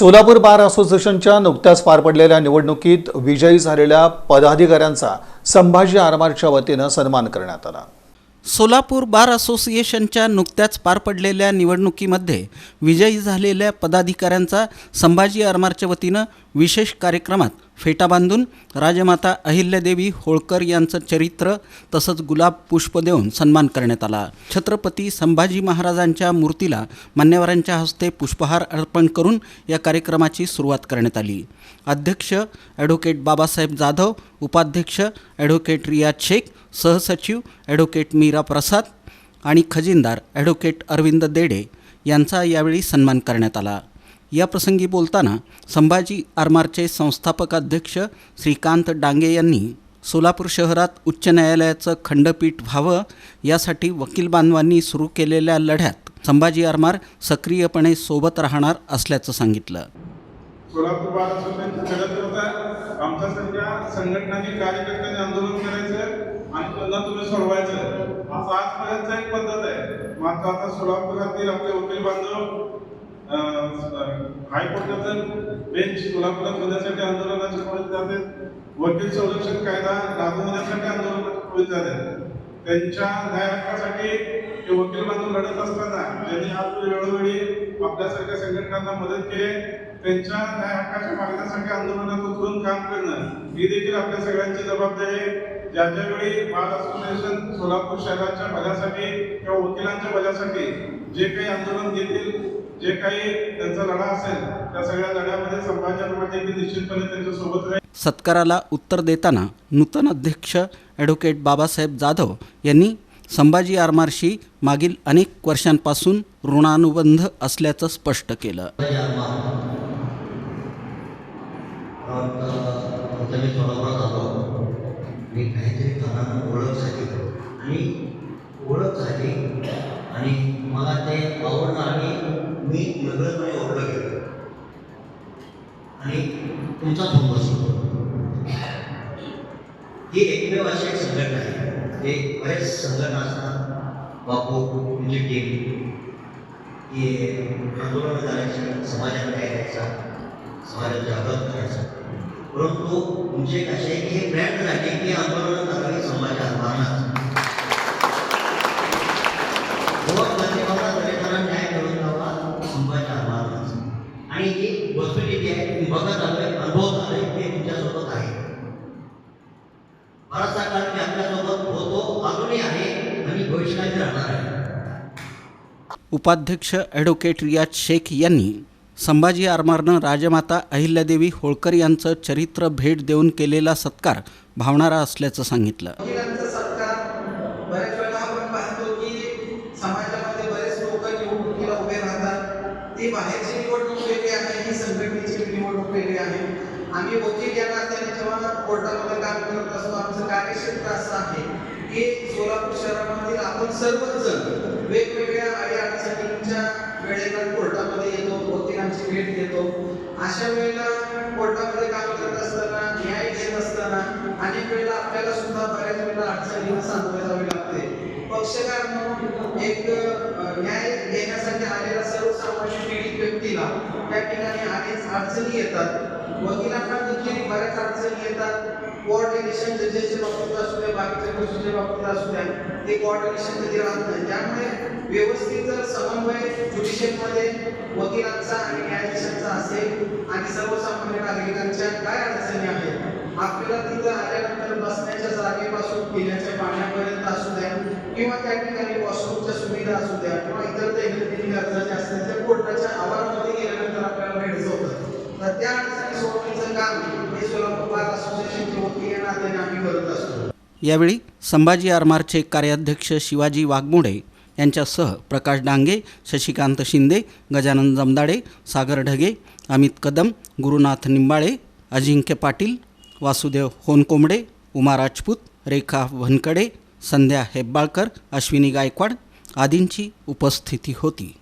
सोलापूर बार असोसिएशनच्या नुकत्याच पार पडलेल्या निवडणुकीत विजयी झालेल्या पदाधिकाऱ्यांचा संभाजी आरमारच्या वतीनं सन्मान करण्यात आला. सोलापूर बार असोसिएशनच्या नुकत्याच पार पडलेल्या निवडणुकीमध्ये विजयी झालेल्या पदाधिकाऱ्यांचा संभाजी आरमारच्या वतीनं विशेष कार्यक्रमात फेटा बांधून राजमाता अहिल्यादेवी होळकर यांचं चरित्र तसंच गुलाब पुष्प देऊन सन्मान करण्यात आला. छत्रपती संभाजी महाराजांच्या मूर्तीला मान्यवरांच्या हस्ते पुष्पहार अर्पण करून या कार्यक्रमाची सुरुवात करण्यात आली. अध्यक्ष ॲडव्होकेट बाबासाहेब जाधव उपाध्यक्ष ॲडव्होकेट रियाज शेख सहसचिव ॲडव्होकेट मीरा प्रसाद आणि खजिनदार ॲडव्होकेट अरविंद देडे यांचा यावेळी सन्मान करण्यात आला. या प्रसंगी बोलताना संभाजी आरमारचे संस्थापक अध्यक्ष श्रीकांत डांगे यांनी सोलापूर शहरात उच्च न्यायालयाचं खंडपीठ व्हावं यासाठी वकील बांधवांनी सुरू केलेल्या लढ्यात संभाजी आरमार सक्रियपणे सोबत राहणार असल्याचं सांगितलं. सोलापूर बार संघटनांनी कार्यकर्त्यांनी आंदोलन करायचं आणि त्यांना तुम्ही सोडवायचं. असं आजपर्यंत एक पद्धत आहे. मात्र आता सोलापुरातील आपले वकील बांधव हायकोर्टाचं बेंच सोलापुरात होण्यासाठी आंदोलनाचे पुढे जातात वकील संरक्षण कायदा लागू होण्यासाठी आंदोलनाचे पुढे जाते त्यांच्या न्याय हक्कासाठी ते वकील बांधून लढत असताना त्यांनी आज वेळोवेळी आपल्यासारख्या संघटनांना मदत केली त्यांच्या न्याय हक्काच्या मागण्यासाठी आंदोलनात उतरून काम करणं ही देखील आपल्या सगळ्यांची जबाबदारी आहे. ज्या ज्या वेळी बाल असोसिएशन सोलापूर शहराच्या भल्यासाठी किंवा वकिलांच्या भल्यासाठी जे काही आंदोलन घेतील जे काही त्यांचा लढा असेल त्या सगळ्या लढ्यामध्ये संभाजी निश्चितपणे त्यांच्यासोबत राहील. सत्काराला उत्तर देताना नूतन अध्यक्ष ॲडव्होकेट बाबासाहेब जाधव यांनी संभाजी आरमारशी मागील अनेक वर्षांपासून ऋणानुबंध असल्याचं स्पष्ट केलं. मी काहीतरी ओळख झाली. आणि ओळख झाली आणि मला ते आवडलं आणि मी ओढलं गेलं आणि तुमचा फोन ही एकमेव अशी एक संघटना आहे. ते बरेच संघटना असतात. बापू तुमची टीम की आंदोलन करायचं समाजामध्ये यायचा समाजात जागृत करायचा. परंतु तुमचे एक असे की हे ब्रँड झाले की आंदोलन करावी समाजात मारणार गोरगरिबाला दलितांना न्याय मिळवून द्यावा संभाजी मारणार आणि ही वस्तुस्थिती आहे तुम्ही बघत आलोय ते तुमच्यासोबत आहे. बराचसा काळ मी आपल्यासोबत होतो अजूनही आहे आणि भविष्यात राहणार आहे. उपाध्यक्ष ॲडव्होकेट रियाज शेख यांनी संभाजी आरमारनं राजमाता अहिल्यादेवी होळकर यांचं चरित्र भेट देऊन केलेला सत्कार भावणारा असल्याचं सांगितलं वकिलांचा सत्कार बऱ्याच वेळा आपण पाहतो की समाजामध्ये बरेच लोक निवडणुकीला उभे राहतात बाहेरची निवडणूक वेगळी आहे ही संघटनेची निवडणूक वेगळी आहे. आम्ही वकील या नात्याने जेव्हा कोर्टामध्ये काम करत असतो आमचं कार्यक्षेत्र असं आहे की सोलापूर शहरामधील आपण सर्वच जण वेगवेगळ्या अडी अडचणींच्या वेळेला कोर्टामध्ये येतो वकिलांची भेट घेतो अशा वेळेला कोर्टामध्ये काम करत असताना न्याय घेत असताना अनेक वेळेला आपल्याला सुद्धा बऱ्याच वेळेला अडचणींना सामोरे जावे लागते. पक्षकार म्हणून एक न्याय घेण्यासाठी आलेला सर्वसामान्य आपल्या त्या ठिकाणी अनेक अडचणी येतात. वकिलांना देखील बऱ्याच अडचणी येतात. कोऑर्डिनेशन जजेसच्या बाबतीत असू द्या बाकीच्या गोष्टीच्या बाबतीत असू द्या ते कोऑर्डिनेशन कधी राहत नाही. त्यामुळे व्यवस्थित जर समन्वय ज्युडिशियलमध्ये वकिलांचा आणि न्यायाधीशांचा असेल आणि सर्वसामान्य नागरिकांच्या काय अडचणी आहेत आपल्याला तिथं आल्यानंतर बसण्याच्या जागेपासून पिण्याच्या किंवा त्या ठिकाणी वॉशरूमच्या सुविधा असू द्या किंवा इतर दैनंदिन गरजा ज्या असतात त्या कोर्टाच्या आवारामध्ये गेल्यानंतर आपल्याला भेटत होतं. तर त्या अडचणी सोडवण्याचं काम हे सोलापूर बार असोसिएशनचे वकील या नात्याने आम्ही करत असतो. यावेळी संभाजी आरमारचे कार्याध्यक्ष शिवाजी वाघमोडे यांच्यासह प्रकाश डांगे शशिकांत शिंदे गजानन जमदाडे सागर ढगे अमित कदम गुरुनाथ निंबाळे अजिंक्य पाटील वासुदेव होनकोंबडे उमा राजपूत रेखा वनकडे संध्या हेब्बाळकर अश्विनी गायकवाड आदींची उपस्थिती होती.